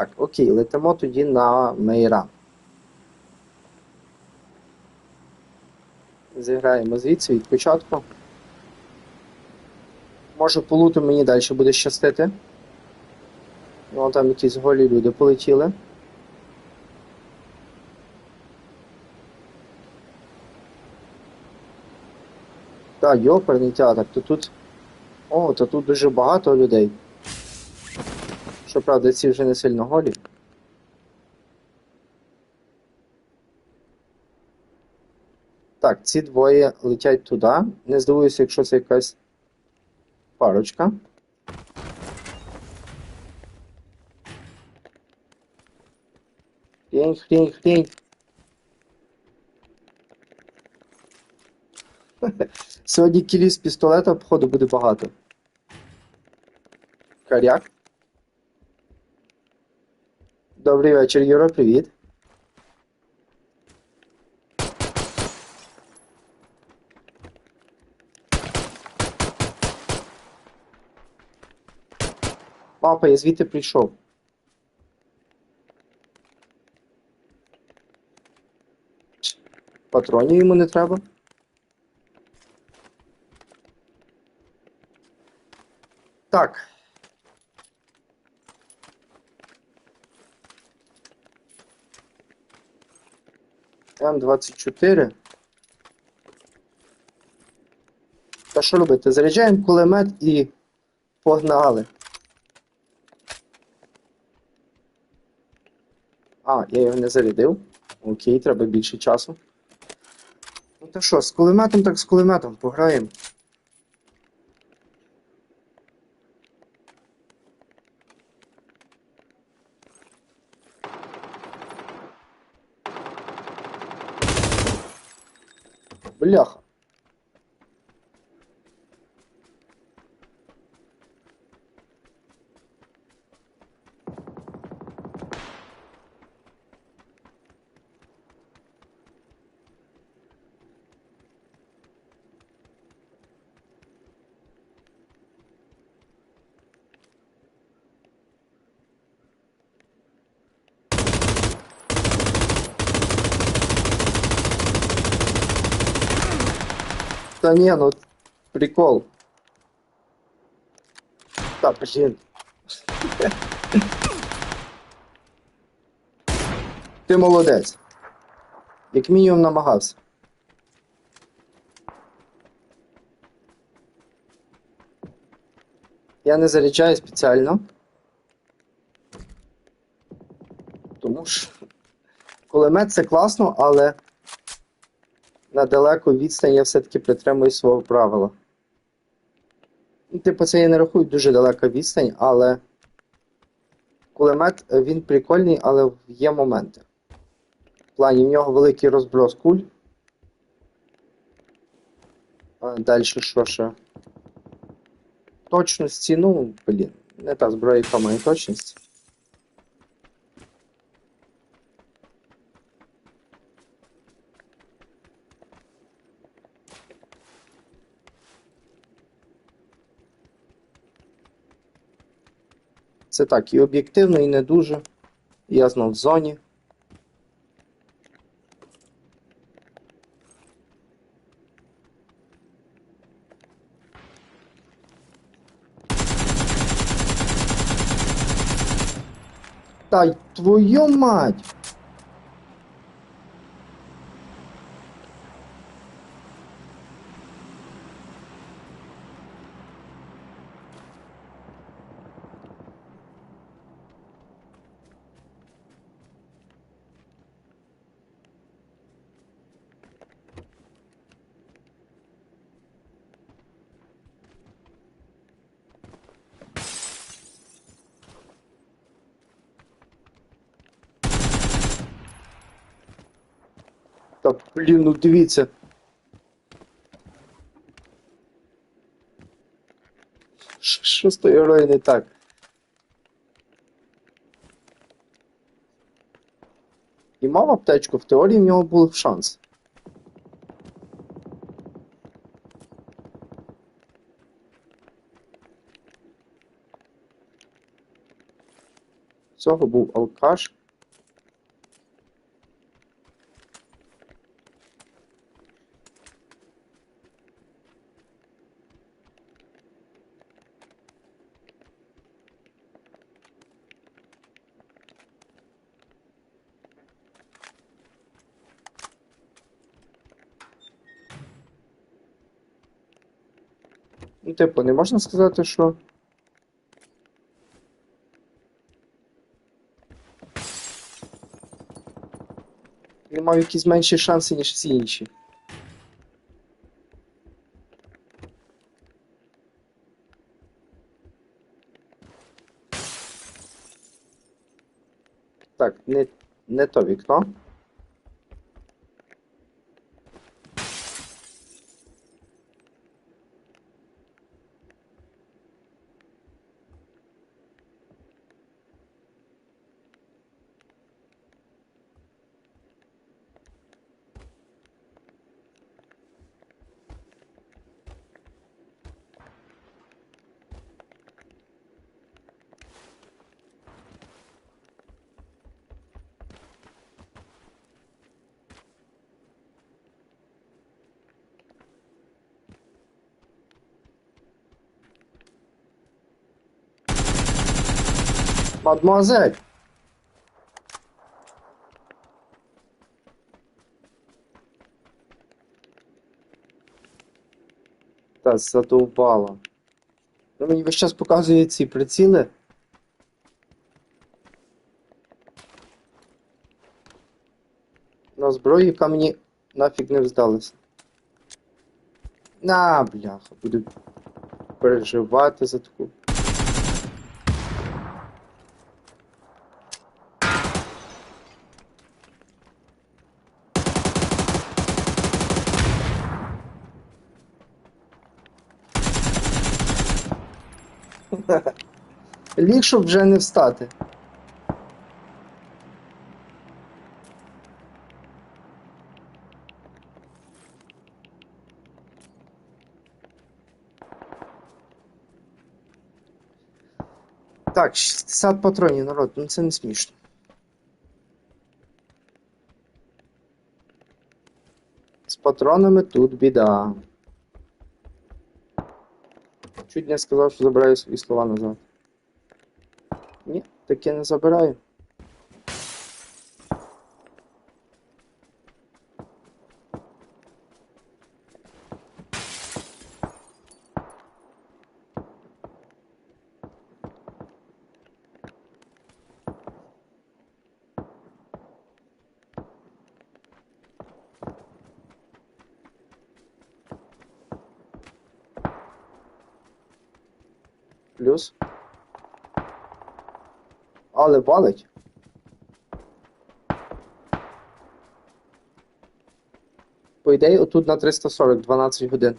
Так, окей, летимо тоді на Мейра. Зіграємо звідси від початку. Може по луту мені далі буде щастити. Ну, там якісь голі люди полетіли. Так, йоперний театр, то тут. О, то тут дуже багато людей. Щоправда, ці вже не сильно голі. Так, ці двоє летять туди. Не здивуюся, якщо це якась парочка. Хрень, хрень, хрень. Сьогодні кілі з пістолета, походу, буде багато. Каряк. Добрий вечір, Юра, привіт. Папа, я звідти прийшов. Патронів йому не треба. Так. М24. Та що робити? Заряджаємо кулемет і погнали. А, я його не зарядив. Окей, треба більше часу. Ну та що, з кулеметом так з кулеметом пограємо. Бляха. Та ні, ну прикол. Та, блін. Ти молодець. Як мінімум намагався. Я не заряджаю спеціально. Тому що кулемет це класно, але на далеку відстань я все-таки притримую свого правила. Типу, це я не рахую дуже далека відстань, але кулемет е, він прикольний, але є моменти. В плані в нього великий розброс куль. А далі що ще? Точності, ну, блін, не та зброя, яка має точність. Це так, і об'єктивно, і не дуже. Я знов в зоні. Та й твою мать! Та блін, ну дивіться. Що з тою грою не так? І мав аптечку, в теорії в нього був шанс. цього був алкаш. Ну, типу, не можна сказати, що. Він мав якісь менші шанси, ніж всі інші. Так, не, не то вікно. Мадмуазель! Та задовбала. Ну, мені весь час показує ці приціли. На зброю, яка мені нафіг не вздалася. На, бляха, буду переживати за таку. Ліг, щоб вже не встати. Так, 60 патронів, народ, ну це не смішно. З патронами тут біда. Чуть не сказав, що забираю свої слова назад. Ні, таке не забираю. Плюс. Але валить. По ідеї, отут на 340, 12 годин.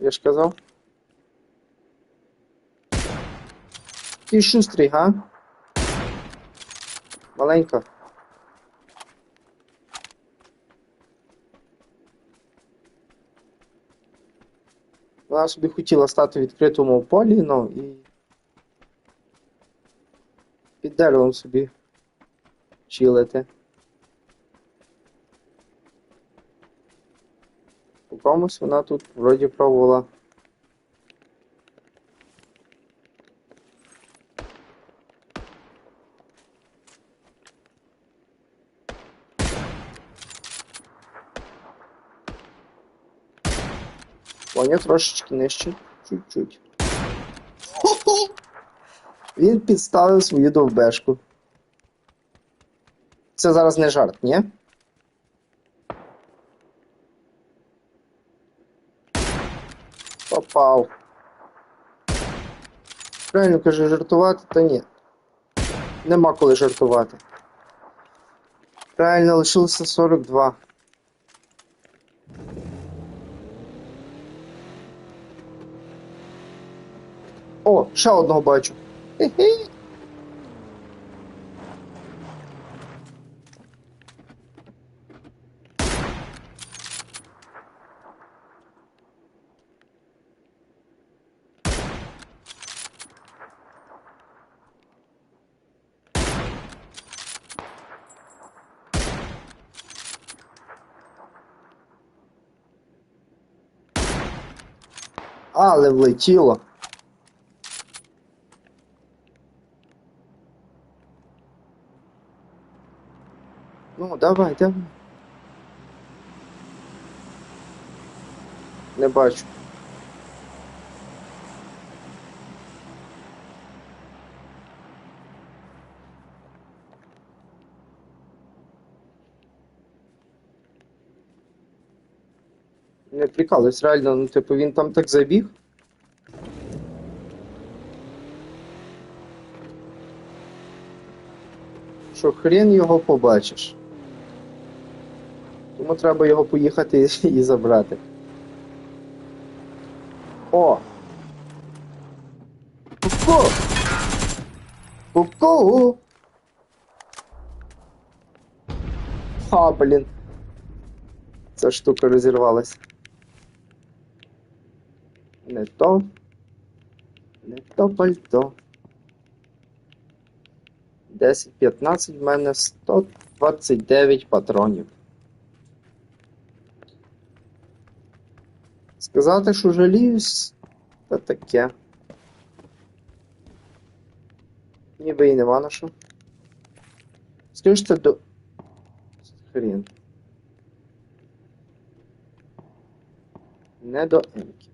Я ж казав. Ти шустрий, га? Маленька. Вона собі хотіла стати в відкритому полі, ну і. Під деревом собі чилити. У комусь вона тут вроді пробувала. Воня трошечки нижче. Чуть-чуть. Він підставив свою довбешку. Це зараз не жарт, ні? Попав. Правильно каже, жартувати, та ні. Нема коли жартувати. Правильно, лишилося 42. О, ще одного бачу. Але влетіло. Давай, давай. Не бачу. Не прикалуюсь, реально, ну типу він там так забіг. Що хрен його побачиш. Тому треба його поїхати і, забрати. О! Ку-ку! Ку-ку! А, блін. Ця штука розірвалась. Не то. Не то пальто. 10-15 в мене 129 патронів. Сказати, що жаліюсь, та таке. Ніби і нема на що. Скажете до. Хрін. Не до Емки.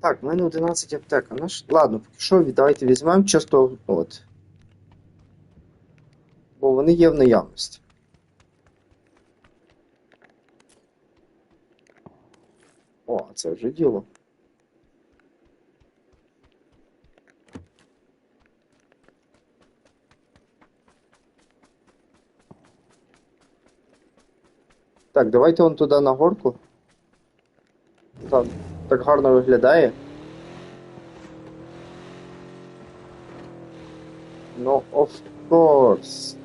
Так, в мене 11 аптек. наш... Ладно, поки що давайте візьмемо чисто от. Бо вони є в наявності. О, це вже діло. Так, давайте вон туди на горку. Там так гарно виглядає. Ну, of course.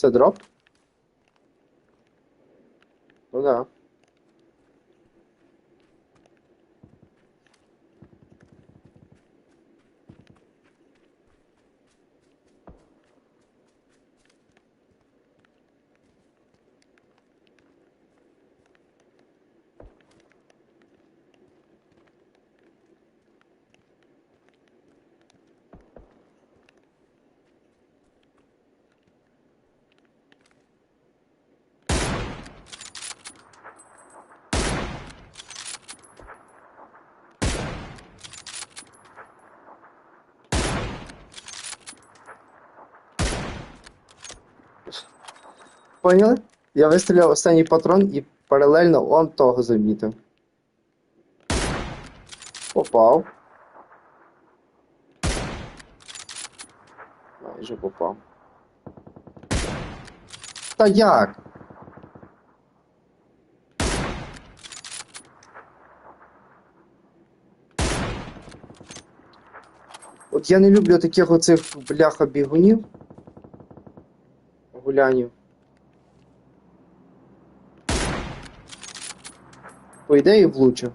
Це дроп? Ну да. Поняли? Я вистріляв останній патрон і паралельно он того замітив. Попав. Майже попав. Та як? От я не люблю таких оцих бляха бігунів. Гулянів. По ідеї влучив.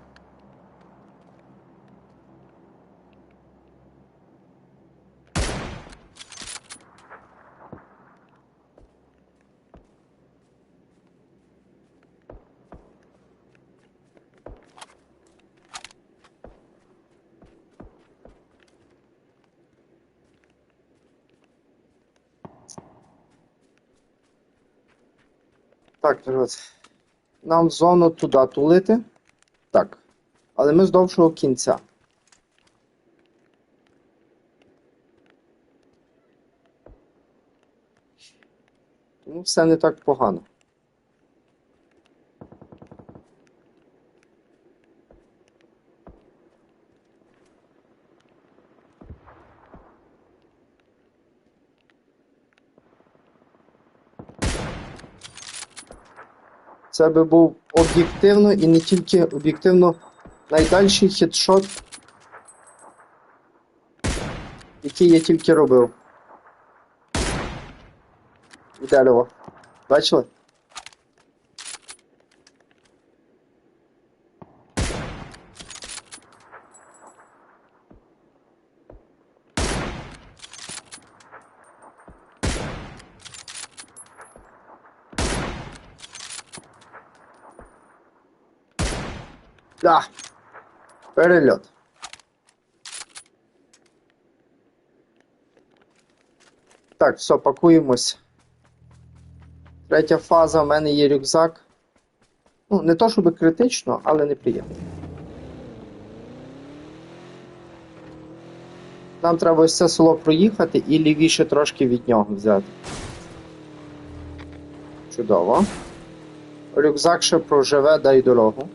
Так, народ. Нам зону туди тулити. Так. Але ми з довшого кінця. Тому все не так погано. Це би був об'єктивно і не тільки об'єктивно найдальший хедшот, який я тільки робив. Ідеально. Бачили? Да. Перельот. Так, все, пакуємось. Третя фаза, в мене є рюкзак. Ну, не то щоб критично, але неприємно. Нам треба ось це село проїхати і лівіше трошки від нього взяти. Чудово. Рюкзак ще проживе, дай дорогу.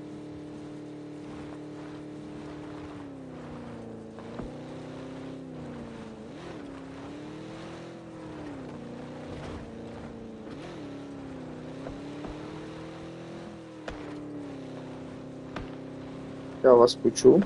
Я вас почув.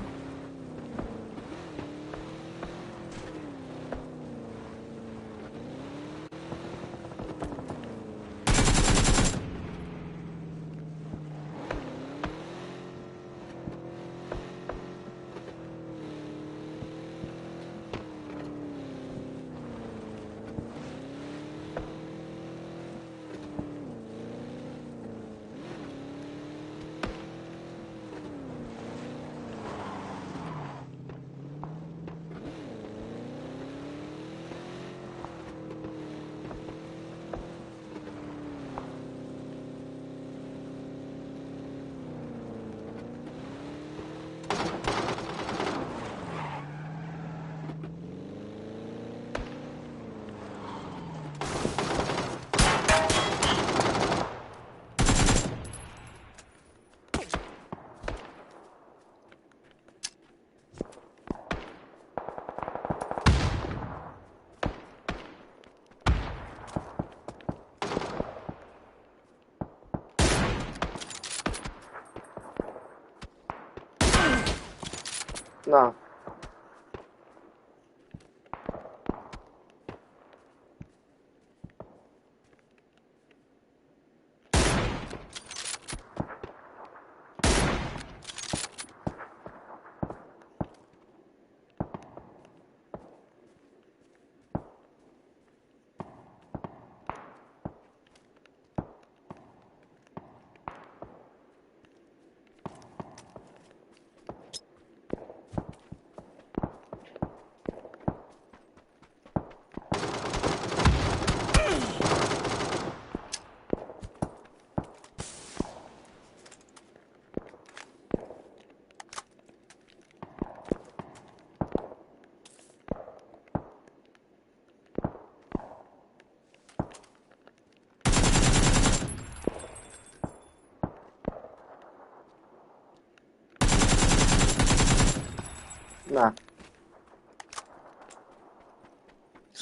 На.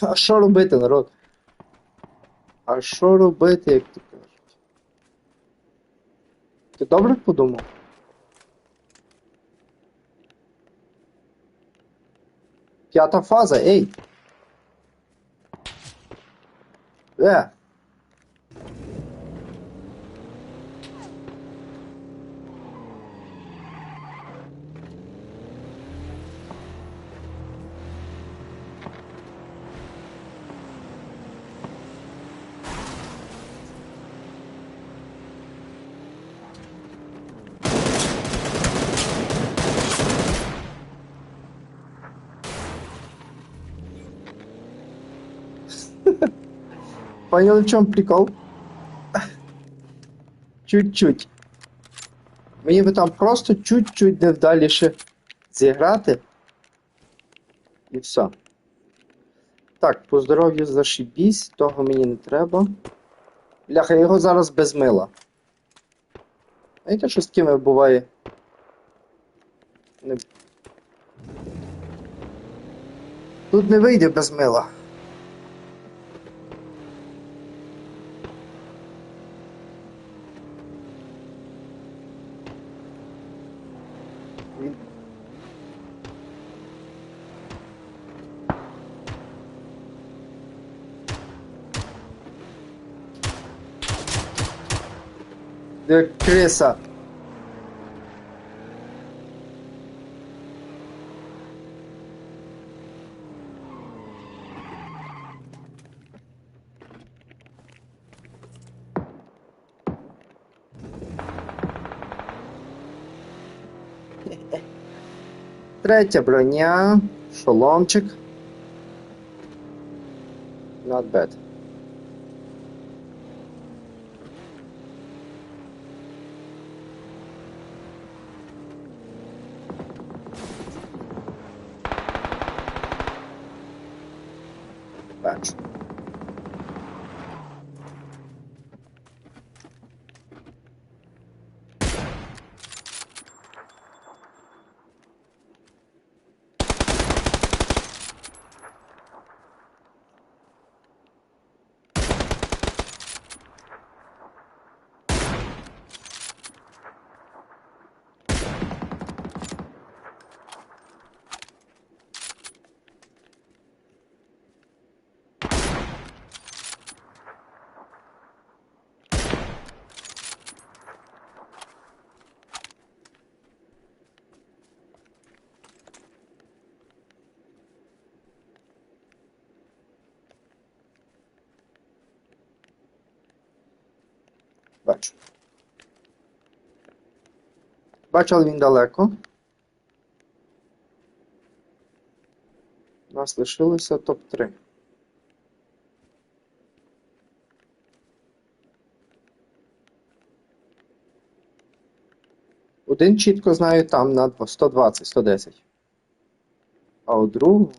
А що робити, народ? А що робити, як то кажуть? Ти добре подумав? П'ята фаза, ей! Е! Понял, в чем прикол? Чуть-чуть. Мені би там просто чуть-чуть невдаліше зіграти. І все. Так, по здоров'ю зашибісь, того мені не треба. Бляха, його зараз без мила. Знаєте, що з ким буває? Не... Тут не вийде без мила. Ти. Третя броня, шоломчик. Not bad. Бачу. Бачу. Бачу, але він далеко. У нас лишилося топ-3. Один чітко знаю там на 120-110. А у другого.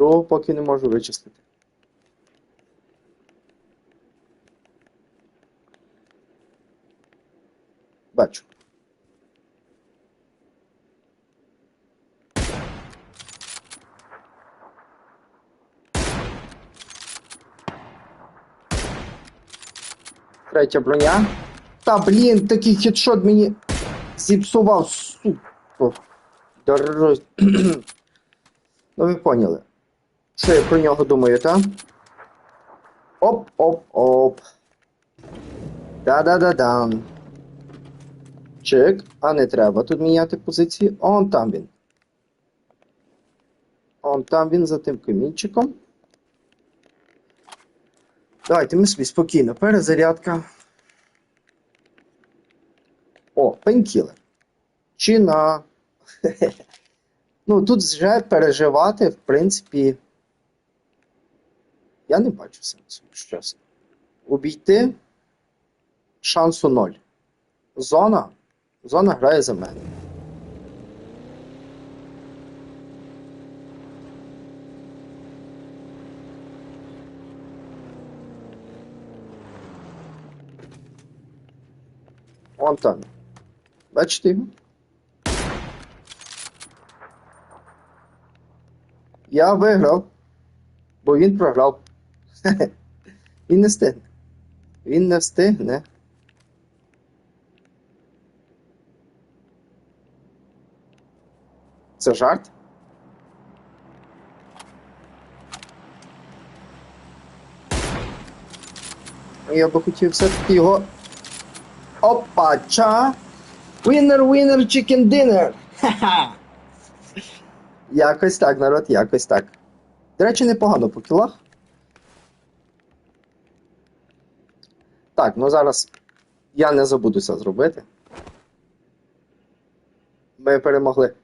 Другого поки не можу вичислити. Бачу. Третя броня. Та блін, такий хедшот мені зіпсував, сука. Дорож... Ну ви поняли. Я про нього думаю, так? Оп-оп-оп. Да-да-да-дан. Чек. А не треба тут міняти позиції. Он там він. Он там він за тим камінчиком. Давайте ми собі спокійно. Перезарядка. О, пенкілер. Чина. Ну, тут вже переживати, в принципі. Я не бачу сенсу, якщо чесно. Обійти шансу ноль. Зона. Зона грає за мене. Вон там. Бачите його? Я виграв, бо він програв. Він не встигне. Він не встигне. Це жарт? Я би хотів все-таки його. Опача! Winner, winner, chicken dinner! Ха-ха! Якось так, народ, якось так. До речі, непогано по кілах. Так, ну зараз я не забуду це зробити. Ми перемогли